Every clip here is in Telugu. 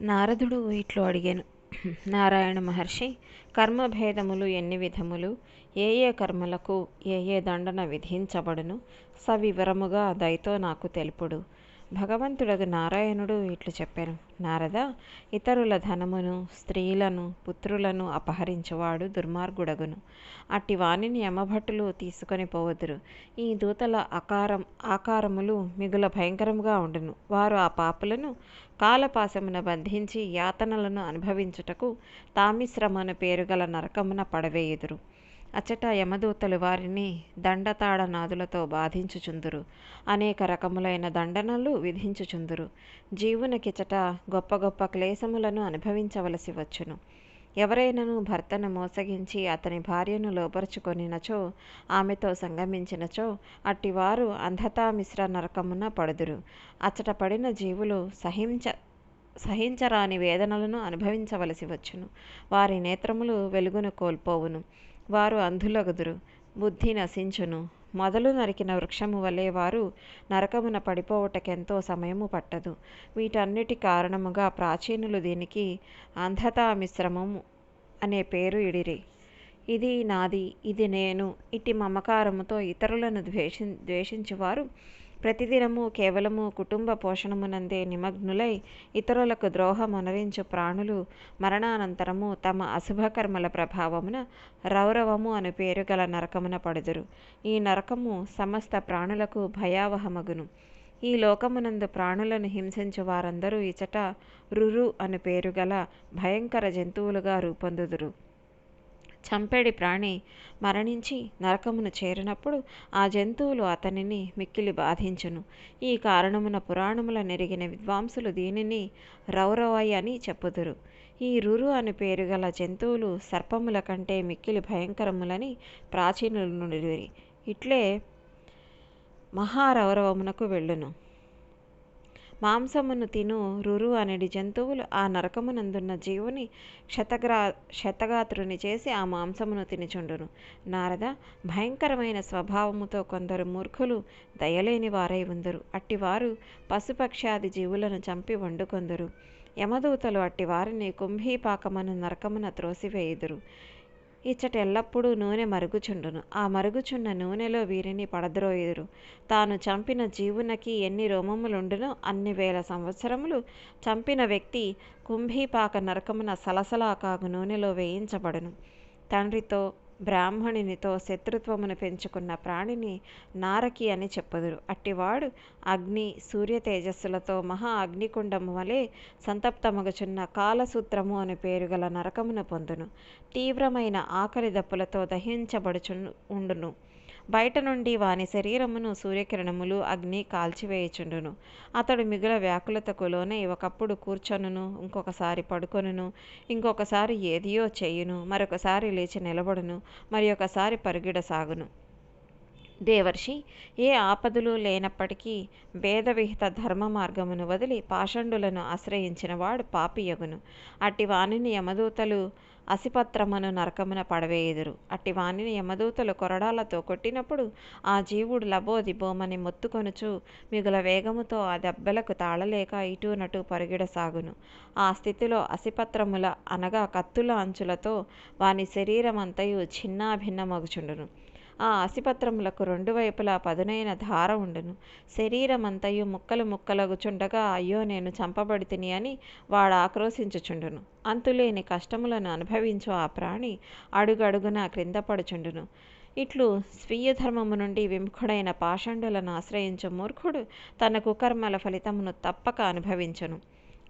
నారదుడు ఇట్లు అడిగాను. నారాయణ మహర్షి కర్మభేదములు ఎన్ని విధములు? ఏ ఏ కర్మలకు ఏ ఏ దండన విధించబడును? సవివరముగా దయతో నాకు తెలుపుడు. భగవంతుడగు నారాయణుడు ఇట్లు చెప్పాను. నారద ఇతరుల ధనమును స్త్రీలను పుత్రులను అపహరించువాడు దుర్మార్గుడగును. అట్టి వాణిని యమభట్టులు తీసుకొని పోవదురు. ఈ దూతల ఆకారం ఆకారములు మిగుల భయంకరముగా ఉండును. వారు ఆ పాపులను కాలపాశమున బంధించి యాతనలను అనుభవించుటకు తామిశ్రమను పేరుగల నరకమున పడవేయుదురు. అచ్చట యమదూతలు వారిని దండతాడనాదులతో బాధించుచుందురు. అనేక రకములైన దండనలు విధించుచుందురు. జీవునకిచట గొప్ప గొప్ప క్లేశములను అనుభవించవలసి వచ్చును. ఎవరైనను భర్తను మోసగించి అతని భార్యను లోపరుచుకొనినచో ఆమెతో సంగమించినచో అట్టివారు అంధతామిశ్ర నరకమున పడుదురు. అచ్చట పడిన జీవులు సహించ సహించరాని వేదనలను అనుభవించవలసి వచ్చును. వారి నేత్రములు వెలుగును కోల్పోవును. వారు అంధులగుదురు. బుద్ధి నశించును. మొదలు నరికిన వృక్షము వలె వారు నరకమున పడిపోవుటకెంతో సమయము పట్టదు. వీటన్నిటి కారణముగా ప్రాచీనులు దీనికి అంధతా మిశ్రమము అనే పేరు ఇడిరి. ఇది నాది ఇది నేను ఇట్టి మమకారముతో ఇతరులను ద్వేషి ద్వేషించువారు ప్రతిదినము కేవలము కుటుంబ పోషణమునందే నిమగ్నులై ఇతరులకు ద్రోహమునరించు ప్రాణులు మరణానంతరము తమ అశుభకర్మల ప్రభావమున రౌరవము అను పేరు గల నరకమున పడుదురు. ఈ నరకము సమస్త ప్రాణులకు భయావహమగును. ఈ లోకమునందు ప్రాణులను హింసించు వారందరూ ఇచట రురు అను పేరు గల భయంకర జంతువులుగా రూపొందుదురు. చంపెడి ప్రాణి మరణించి నరకమును చేరినప్పుడు ఆ జంతువులు అతనిని మిక్కిలి బాధించును. ఈ కారణమున పురాణముల నెరిగిన విద్వాంసులు దీనిని రౌరవై అని చెప్పుదురు. ఈ రురు అని పేరు గల జంతువులు సర్పముల కంటే మిక్కిలి భయంకరములని ప్రాచీనులు నుండి ఇట్లే మహారౌరవమునకు వెళ్ళును. మాంసమును తిను రురు అనేటి జంతువులు ఆ నరకమునందున్న జీవుని క్షతగ్రా క్షతగాత్రుని చేసి ఆ మాంసమును తినిచుండును. నారద భయంకరమైన స్వభావముతో కొందరు మూర్ఖులు దయలేని వారై ఉందరు. అట్టివారు పశుపక్షాది జీవులను చంపి వండుకొందరు. యమదూతలు అట్టి వారిని కుంభీపాకమను నరకమున త్రోసివేయుదురు. ఇచ్చట ఎల్లప్పుడూ నూనె మరుగుచుండును. ఆ మరుగుచున్న నూనెలో వీరిని పడద్రోయుదురు. తాను చంపిన జీవునకి ఎన్ని రోమములుండునో అన్ని వేల సంవత్సరములు చంపిన వ్యక్తి కుంభీపాక నరకమున సలసలా కాగు నూనెలో వేయించబడును. తండ్రితో బ్రాహ్మణునితో శత్రుత్వమును పెంచుకున్న ప్రాణిని నారకి అని చెప్పుదురు. అట్టివాడు అగ్ని సూర్య తేజస్సులతో మహా అగ్నికుండము వలె సంతప్తమగుచున్న కాలసూత్రము అని పేరు గల నరకమును పొందును. తీవ్రమైన ఆకలి దప్పులతో దహించబడుచు ఉండును. బయట నుండి వాని శరీరమును సూర్యకిరణములు అగ్ని కాల్చివేయుచుండును. అతడు మిగుల వ్యాకులతకు లోనై ఒకప్పుడు కూర్చొనును ఇంకొకసారి పడుకొనును ఇంకొకసారి ఏదియో చేయును మరొకసారి లేచి నిలబడును మరి ఒకసారి పరుగిడ సాగును దేవర్షి ఏ ఆపదలు లేనప్పటికీ భేదవిహిత ధర్మ మార్గమును వదిలి పాషండులను ఆశ్రయించిన వాడు పాపియగును. అట్టి వాణిని యమదూతలు అసిపత్రమును నరకమున పడవేయుదురు. అట్టి వాణిని యమదూతలు కొరడాలతో కొట్టినప్పుడు ఆ జీవుడు లబోది బోమని మొత్తుకొనుచు మిగుల వేగముతో ఆ దెబ్బలకు తాళలేక ఇటునటు పరుగిడసాగును. ఆ స్థితిలో అసిపత్రముల అనగా కత్తుల అంచులతో వాని శరీరమంతయు చిన్నాభిన్నమగుచుండును ఆ అసిపత్రములకు రెండు వైపులా పదునైన ధార ఉండును. శరీరమంతయు ముక్కలు ముక్కలగుచుండగా అయ్యో నేను చంపబడి తిని అని వాడు ఆక్రోశించుచుండును. అంతులేని కష్టములను అనుభవించు ఆ ప్రాణి అడుగడుగున క్రింద పడుచుండును ఇట్లు స్వీయ ధర్మము నుండి విముఖుడైన పాషండులను ఆశ్రయించు మూర్ఖుడు తన కుకర్మల ఫలితమును తప్పక అనుభవించును.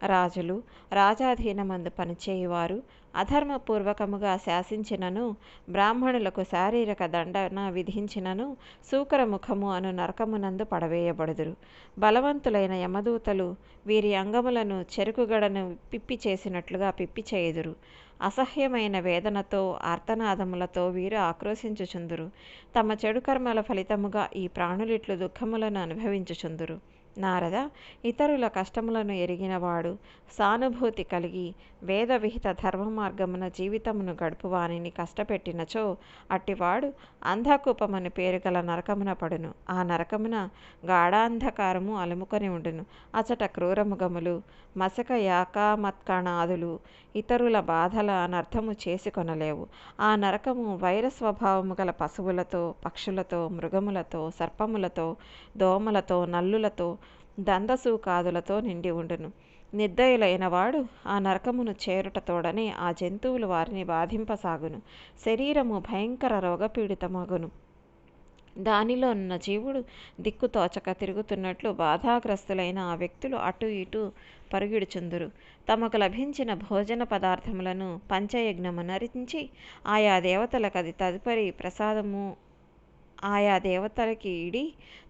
రాజులు రాజాధీనమందు పనిచేయువారు అధర్మపూర్వకముగా శాసించినను బ్రాహ్మణులకు శారీరక దండన విధించినను శూకరముఖము అను నరకమునందు పడవేయబడుదురు. బలవంతులైన యమదూతలు వీరి అంగములను చెరుకుగడను పిప్పి చేసినట్లుగా పిప్పి చేయుదురు. అసహ్యమైన వేదనతో ఆర్తనాదములతో వీరు ఆక్రోశించుచుందురు. తమ చెడు కర్మల ఫలితముగా ఈ ప్రాణులిట్లు దుఃఖములను అనుభవించుచుందురు. నారద ఇతరుల కష్టములను ఎరిగినవాడు సానుభూతి కలిగి వేదవిహిత ధర్మ మార్గమున జీవితమును గడుపువానిని కష్టపెట్టినచో అట్టివాడు అంధకూపమని పేరు గల నరకమున పడును. ఆ నరకమున గాఢాంధకారము అలుముకొని ఉండును. అచట క్రూరముగములు మసక యాకామత్కణాదులు ఇతరుల బాధల అనర్థము చేసుకొనలేవు ఆ నరకము వైర స్వభావము గల పశువులతో పక్షులతో మృగములతో సర్పములతో దోమలతో నల్లులతో దందసూకాదులతో నిండి ఉండును. నిర్దయులైనవాడు ఆ నరకమును చేరుట తోడనే ఆ జంతువులు వారిని బాధింపసాగును. శరీరము భయంకర రోగపీడితమగును. దానిలో ఉన్న జీవుడు దిక్కు తోచక తిరుగుతున్నట్లు బాధాగ్రస్తులైన ఆ వ్యక్తులు అటు ఇటు పరుగిడుచుందురు. తమకు లభించిన భోజన పదార్థములను పంచయజ్ఞము నరించి ఆయా దేవతలకు అది తదుపరి ప్రసాదము ఆయా దేవతలకి ఇడి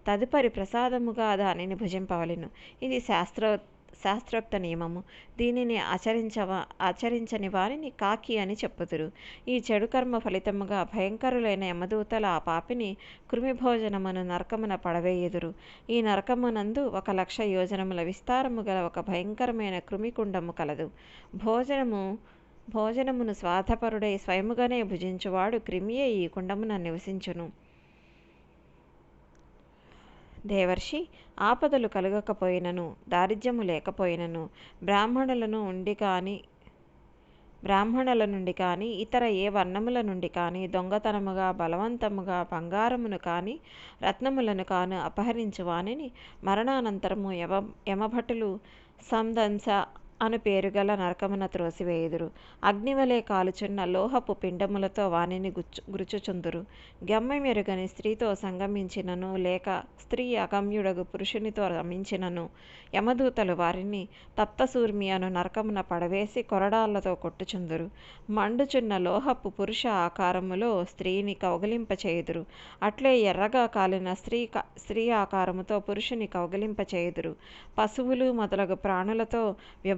తదుపరి ప్రసాదముగా దానిని భుజింపవలెను. ఇది శాస్త్ర శాస్త్రోక్త నియమము. దీనిని ఆచరించవా ఆచరించని వారిని కాకి అని చెప్పుదురు. ఈ చెడు కర్మ ఫలితముగా భయంకరులైన యమదూతల ఆ పాపిని కృమిభోజనమును నరకమున పడవేయుదురు. ఈ నరకమునందు ఒక లక్ష యోజనముల విస్తారము గల ఒక భయంకరమైన కృమికుండము కలదు. భోజనము భోజనమును స్వార్థపరుడై స్వయముగానే భుజించువాడు క్రిమియే ఈ కుండమున నివసించును. దేవర్షి ఆపదలు కలగకపోయినను దారిద్ర్యము లేకపోయినను బ్రాహ్మణులను ఉండి కానీ బ్రాహ్మణుల నుండి కానీ ఇతర ఏ వర్ణముల నుండి కానీ దొంగతనముగా బలవంతముగా బంగారమును కానీ రత్నములను కాను అపహరించువానిని మరణానంతరము యమ యమభటులు సందంస అను పేరుగల నరకమున త్రోసివేయుదురు. అగ్నివలే కాలుచున్న లోహపు పిండములతో వానిని గుచ్చు గురుచుచుందురు. గమ్యమెరుగని స్త్రీతో సంగమించినను లేక స్త్రీ అగమ్యుడగు పురుషునితో రమించినను యమదూతలు వారిని తప్తసూర్మి అను నరకమున పడవేసి కొరడాళ్ళతో కొట్టుచుందురు. మండుచున్న లోహపు పురుష ఆకారములో స్త్రీని కౌగలింపచేయుదురు. అట్లే ఎర్రగా కాలిన స్త్రీ స్త్రీ ఆకారముతో పురుషుని కౌగలింపచేయుదురు. పశువులు మొదలగు ప్రాణులతో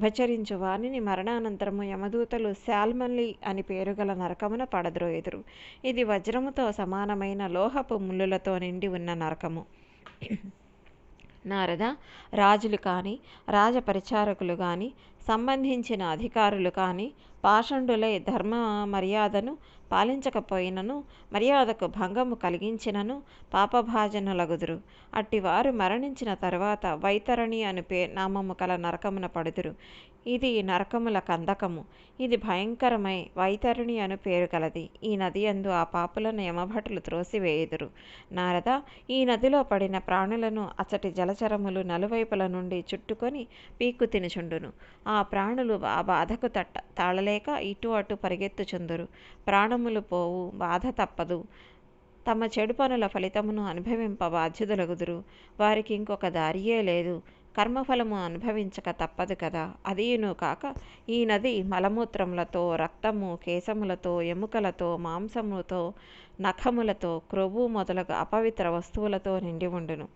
వ్యభచరించు వానిని మరణానంతరము యమదూతలు శాల్మల్లి అని పేరుగల నరకమున పడద్రోయుదురు. ఇది వజ్రముతో సమానమైన లోహపు ముళ్ళులతో నిండి ఉన్న నరకము. నారద రాజులు కానీ రాజపరిచారకులు కానీ సంబంధించిన అధికారులు కానీ పాషండులై ధర్మ మర్యాదను పాలించకపోయినను మర్యాదకు భంగము కలిగించినను పాపభాజనులగుదురు. అట్టివారు మరణించిన తర్వాత వైతరణి అను పే నామము కల నరకమున పడుదురు. ఇది నరకముల కందకము. ఇది భయంకరమై వైతరుణి అను పేరు కలది ఈ నది అందు ఆ పాపులను యమభటులు త్రోసివేయుదురు. నారద ఈ నదిలో పడిన ప్రాణులను అచటి జలచరములు నలువైపుల నుండి చుట్టుకొని పీక్కు తినుచుండును. ఆ ప్రాణులు ఆ బాధకు తట్ట తాళలేక ఇటు అటు పరిగెత్తుచుందురు. ప్రాణములు పోవు బాధ తప్పదు. తమ చెడు పనుల ఫలితమును అనుభవింప బాధ్యుదులగుదురు. వారికి ఇంకొక దారియే లేదు. కర్మఫలము అనుభవించక తప్పదు కదా. అదీను కాక ఈ నది మలమూత్రములతో రక్తము కేశములతో ఎముకలతో మాంసములతో నఖములతో క్రొవ్వు మొదలగు అపవిత్ర వస్తువులతో నిండి ఉండును.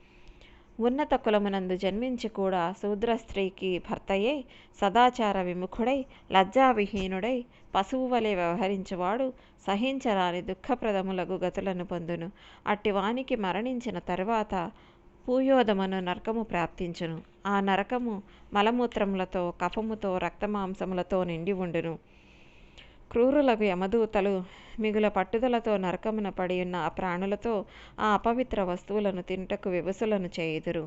ఉన్నత కులమునందు జన్మించి కూడా శూద్ర స్త్రీకి భర్తయే సదాచార విముఖుడై లజ్జావిహీనుడై పశువు వలె వ్యవహరించువాడు సహించరాని దుఃఖప్రదములగు గతులను పొందును. అట్టివానికి మరణించిన తరువాత పూయోదమను నరకము ప్రాప్తించును. ఆ నరకము మలమూత్రములతో కఫముతో రక్తమాంసములతో నిండి ఉండును. క్రూరులకు యమదూతలు మిగుల పట్టుదలతో నరకమున పడి ఉన్న ఆ ప్రాణులతో ఆ అపవిత్ర వస్తువులను తింటకు వివసులను చేయుదురు.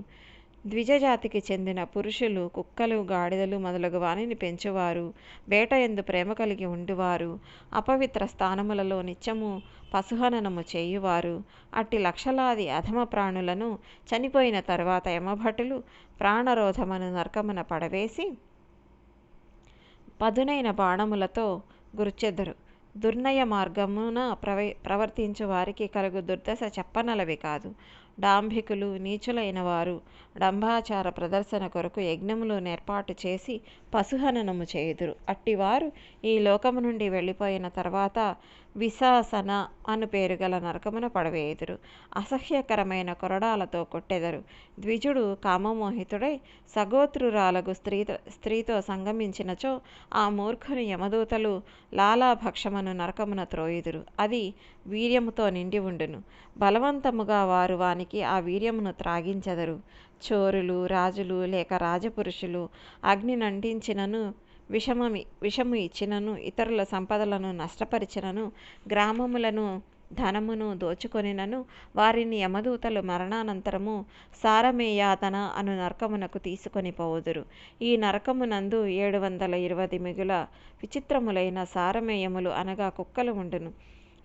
ద్విజజాతికి చెందిన పురుషులు కుక్కలు గాడిదలు మొదలగు వానిని పెంచువారు. వేట ఎందు ప్రేమ కలిగి ఉండువారు. అపవిత్ర స్థానములలో నిత్యము పశుహననము చేయువారు. అట్టి లక్షలాది అధమ ప్రాణులను చనిపోయిన తర్వాత యమభటులు ప్రాణరోధమను నరకమున పడవేసి పదునైన బాణములతో గుర్చెదరు. దుర్నయ మార్గమున ప్రవ ప్రవర్తించు వారికి కలుగు దుర్దశ చెప్పనలవి కాదు. డాంభికులు నీచులైన వారు డంబాచార ప్రదర్శన కొరకు యజ్ఞములు ఏర్పాటు చేసి పశుహననము చేయుదురు. అట్టివారు ఈ లోకము నుండి వెళ్ళిపోయిన తర్వాత విశాసన అను పేరు గల నరకమున పడవేయుదురు. అసహ్యకరమైన కొరడాలతో కొట్టెదరు. ద్విజుడు కామమోహితుడై సగోత్రురాలకు స్త్రీ స్త్రీతో సంగమించినచో ఆ మూర్ఖుని యమదూతలు లాలాభక్షమను నరకమున త్రోయుదురు. అది వీర్యముతో నిండి ఉండును. బలవంతముగా వారు వానికి ఆ వీర్యమును త్రాగించెదరు. చోరులు రాజులు లేక రాజపురుషులు అగ్ని నంటించినను విషమమి విషము ఇచ్చినను ఇతరుల సంపదలను నష్టపరిచినను గ్రామములను ధనమును దోచుకొనినను వారిని యమదూతలు మరణానంతరము సారమేయాతన అను నరకమునకు తీసుకొని పోవుదురు. ఈ నరకమునందు ఏడు వందల ఇరవై మిగుల విచిత్రములైన సారమేయములు అనగా కుక్కలు ఉండును.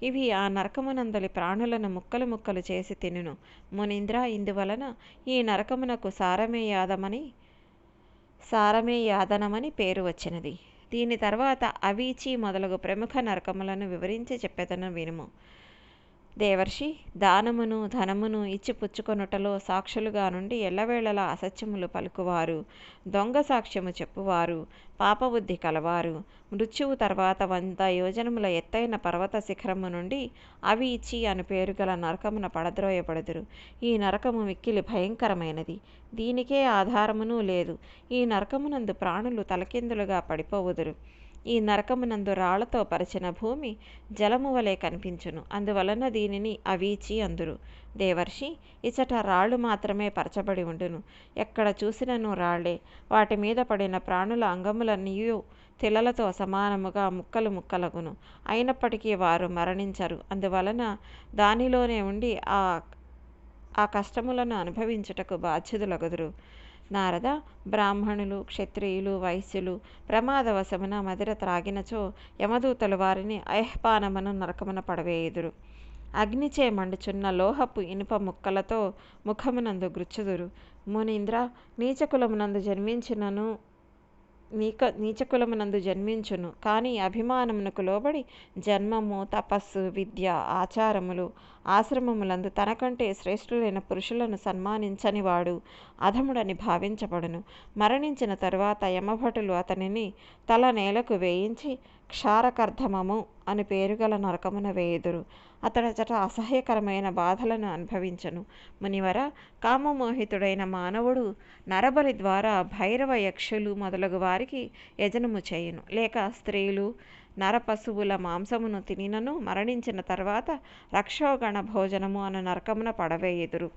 ఇవి ఆ నరకమునందలి ప్రాణులను ముక్కలు ముక్కలు చేసి తినును. మునీంద్ర ఇందువలన ఈ నరకమునకు సారమేయాదమని సారమే యాదనమని పేరు వచ్చినది. దీని తర్వాత అవీచి మొదలగు ప్రముఖ నరకములను వివరించి చెప్పెదను వినుము. దేవర్షి దానమును ధనమును ఇచ్చి పుచ్చుకొనుటలో సాక్షులుగా నుండి ఎల్లవేళలా అసత్యములు పలుకువారు. దొంగ సాక్ష్యము చెప్పువారు. పాపబుద్ధి కలవారు. మృత్యువు తర్వాత వంద యోజనముల ఎత్తైన పర్వత శిఖరము నుండి అవి ఇచ్చి అని పేరు గల నరకమున పడద్రోయబడుదురు. ఈ నరకము మిక్కిలి భయంకరమైనది. దీనికే ఆధారమును లేదు. ఈ నరకమునందు ప్రాణులు తలకిందులుగా పడిపోవుదురు. ఈ నరకమునందు రాళ్ళతో పరిచిన భూమి జలము వలె కనిపించును. అందువలన దీనిని అవీచి అందురు. దేవర్షి ఇచట రాళ్ళు మాత్రమే పరచబడి ఉండును. ఎక్కడ చూసినను రాళ్ళే. వాటి మీద పడిన ప్రాణుల అంగములన్నీయు తిలలతో సమానముగా ముక్కలు ముక్కలగును. అయినప్పటికీ వారు మరణించరు. అందువలన దానిలోనే ఉండి ఆ ఆ కష్టములను అనుభవించుటకు బాధ్యుదులగుదురు నారద బ్రాహ్మణులు క్షత్రియులు వైశ్యులు ప్రమాదవశమున మదిర త్రాగినచో యమదూతలు వారిని అయహ్పానమును నరకమున పడవేయుదురు. అగ్నిచే మండుచున్న లోహపు ఇనుప ముక్కలతో ముఖమునందు గృచ్చుదురు. మునీంద్ర నీచకులమునందు జన్మించినను నీక నీచకులమునందు జన్మించును. కానీ అభిమానమునకు లోబడి జన్మము తపస్సు విద్య ఆచారములు ఆశ్రమములందు తనకంటే శ్రేష్ఠులైన పురుషులను సన్మానించని వాడు అధముడని భావించబడును. మరణించిన తరువాత యమభటులు అతనిని తల నేలకు వేయించి క్షారకర్ధమము అని పేరుగల నరకమున వేయుదురు. అతడచట అసహ్యకరమైన బాధలను అనుభవించను. మునివర కామమోహితుడైన మానవుడు నరబలి ద్వారా భైరవ యక్షులు మొదలగు వారికి యజనము చేయును. లేక స్త్రీలు నర పశువుల మాంసమును తినినను మరణించిన తర్వాత రక్షోగణ భోజనము అను నరకమున పడవేయుదురు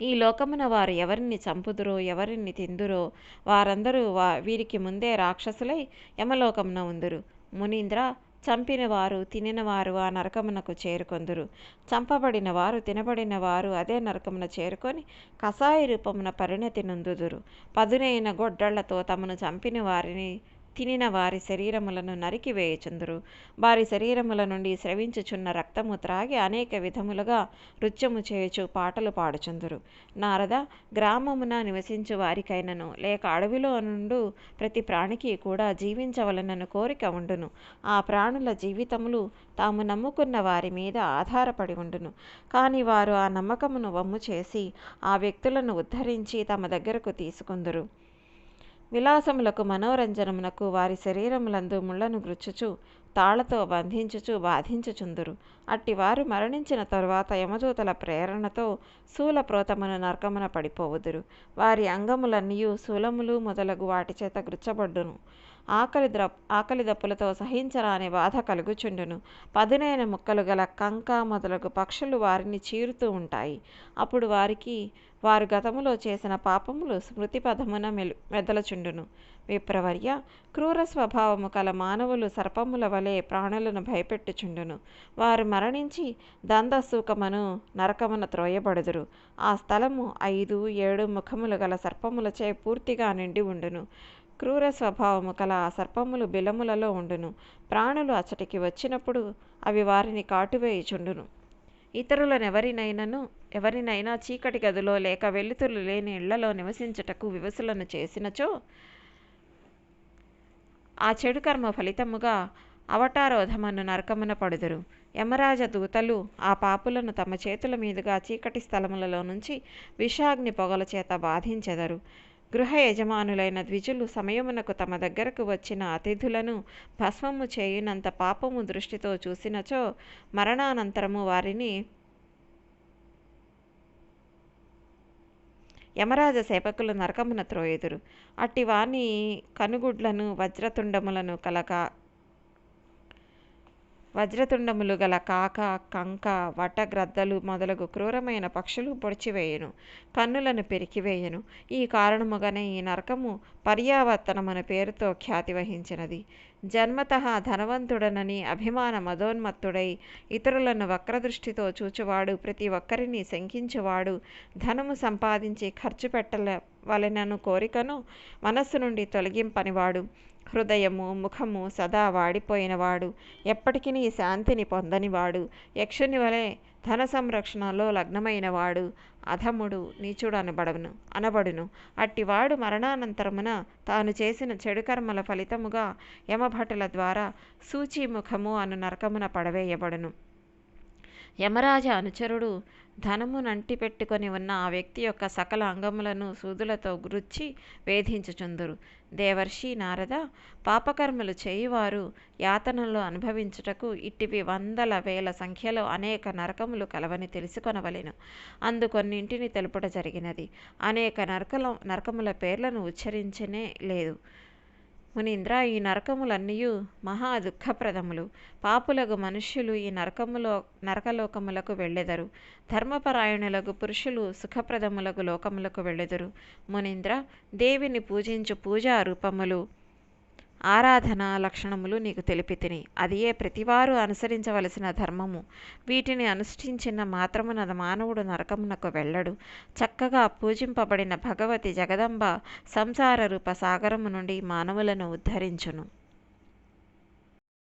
ఈ లోకమున వారు ఎవరిని చంపుదురో ఎవరిని తిందురో వారందరూ వా వీరికి ముందే రాక్షసులై యమలోకమున ఉందురు. మునీంద్ర చంపిన వారు తినిన వారు ఆ నరకమునకు చేరుకొందురు. చంపబడిన వారు తినబడిన వారు అదే నరకమున చేరుకొని కషాయ రూపమున పరిణతి నొందుదురు పదునైన గొడ్డళ్ళతో తమను చంపిన వారిని తినిన వారి శరీరములను నరికివేయచుందురు వారి శరీరముల నుండి స్రవించుచున్న రక్తము త్రాగి అనేక విధములుగా నృత్యము చేయుచు పాటలు పాడుచుందురు. నారద గ్రామమున నివసించు వారికైనను లేక అడవిలో నుండు ప్రతి ప్రాణికి కూడా జీవించవలనను కోరిక ఉండును. ఆ ప్రాణుల జీవితములు తాము నమ్ముకున్న వారి మీద ఆధారపడి ఉండును. కానీ వారు ఆ నమ్మకమును వమ్ము చేసి ఆ వ్యక్తులను ఉద్ధరించి తమ దగ్గరకు తీసుకుందురు. విలాసములకు మనోరంజనమునకు వారి శరీరములందు ముళ్ళను గృచ్చుచు తాళ్ళతో బంధించుచు బాధించుచుందురు. అట్టివారు మరణించిన తరువాత యమదూతల ప్రేరణతో శూలప్రోతమున నరకమున పడిపోవుదురు. వారి అంగములన్నీయు శూలములు మొదలగు వాటి చేత గృచ్చబడ్డును. ఆకలి ద్ర ఆకలి దప్పులతో సహించరాని బాధ కలుగుచుండును. పదునైన ముక్కలు గల కంక మొదలగు పక్షులు వారిని చీరుతూ ఉంటాయి. అప్పుడు వారికి వారు గతములో చేసిన పాపములు స్మృతి పదమున మెలు మెదలచుండును. విప్రవర్య క్రూర స్వభావము కల మానవులు సర్పముల వలె ప్రాణులను భయపెట్టుచుండును. వారు మరణించి దందసూకమను నరకమున త్రోయబడుదురు. ఆ స్థలము ఐదు ఏడు ముఖములు గల సర్పములచే పూర్తిగా నిండి ఉండును. క్రూర స్వభావము కల ఆ సర్పములు బిలములలో ఉండును. ప్రాణులు అచ్చటికి వచ్చినప్పుడు అవి వారిని కాటువేయుచుండును. ఇతరులనెవరినైనను ఎవరినైనా చీకటి గదిలో లేక వెలుతురు లేని ఇళ్ళలో నివసించుటకు వివసులను చేసినచో ఆ చెడు కర్మ ఫలితముగా అవటారోధమను నరకమున పడుదురు. యమరాజ దూతలు ఆ పాపులను తమ చేతుల మీదుగా చీకటి స్థలములలో నుంచి విషాగ్ని పొగల చేత బాధించెదరు. గృహ యజమానులైన ద్విజులు సమయమునకు తమ దగ్గరకు వచ్చిన అతిథులను భస్మము చేయునంత పాపము దృష్టితో చూసినచో మరణానంతరము వారిని యమరాజ సేవకులు నరకమున త్రోయెదురు. అట్టి వాని కనుగుడ్లను వజ్రతుండములను కలక వజ్రతుండములు గల కాక కంక వటగ్రద్దలు మొదలగు క్రూరమైన పక్షులు పొడిచివేయను కన్నులను పెరికివేయను. ఈ కారణముగానే ఈ నరకము పర్యావర్తనమను పేరుతో ఖ్యాతి వహించినది. జన్మత ధనవంతుడనని అభిమాన మదోన్మత్తుడై ఇతరులను వక్రదృష్టితో చూచువాడు ప్రతి ఒక్కరిని శంకించువాడు ధనము సంపాదించి ఖర్చు పెట్టవలెనను కోరికను మనస్సు నుండి తొలగింపనివాడు. హృదయము ముఖము సదా వాడిపోయినవాడు. ఎప్పటికీ శాంతిని పొందనివాడు. యక్షుని వలె ధన సంరక్షణలో లగ్నమైనవాడు. అధముడు నీచుడు అనబడును అనబడును. అట్టివాడు మరణానంతరమున తాను చేసిన చెడు కర్మల ఫలితముగా యమభటుల ద్వారా సూచీముఖము అను నరకమున పడవేయబడును. యమరాజ అనుచరుడు ధనము నంటి పెట్టుకొని ఉన్న ఆ వ్యక్తి యొక్క సకల అంగములను సూదులతో గురుచ్చి వేధించుచుందురు. దేవర్షి నారద పాపకర్మలు చేయువారు యాతనలు అనుభవించుటకు ఇట్టివి వందల వేల సంఖ్యలో అనేక నరకములు కలవని తెలుసుకొనవలెను. అందు కొన్నింటిని తెలుపుట జరిగినది. అనేక నరకల నరకముల పేర్లను ఉచ్చరించనే లేదు. మునీంద్ర ఈ నరకములన్నీ మహా దుఃఖప్రదములు. పాపులకు మనుష్యులు ఈ నరకములో నరకలోకములకు వెళ్ళెదరు. ధర్మపరాయణులకు పురుషులు సుఖప్రదములకు లోకములకు వెళ్ళెదరు. మునీంద్ర దేవిని పూజించు పూజా రూపములు ఆరాధన లక్షణములు నీకు తెలిపి తిని అదియే ప్రతివారు అనుసరించవలసిన ధర్మము. వీటిని అనుష్ఠించిన మాత్రమున మానవుడు నరకమునకు వెళ్ళడు. చక్కగా పూజింపబడిన భగవతి జగదంబ సంసార రూప సాగరము నుండి మానవులను ఉద్ధరించును.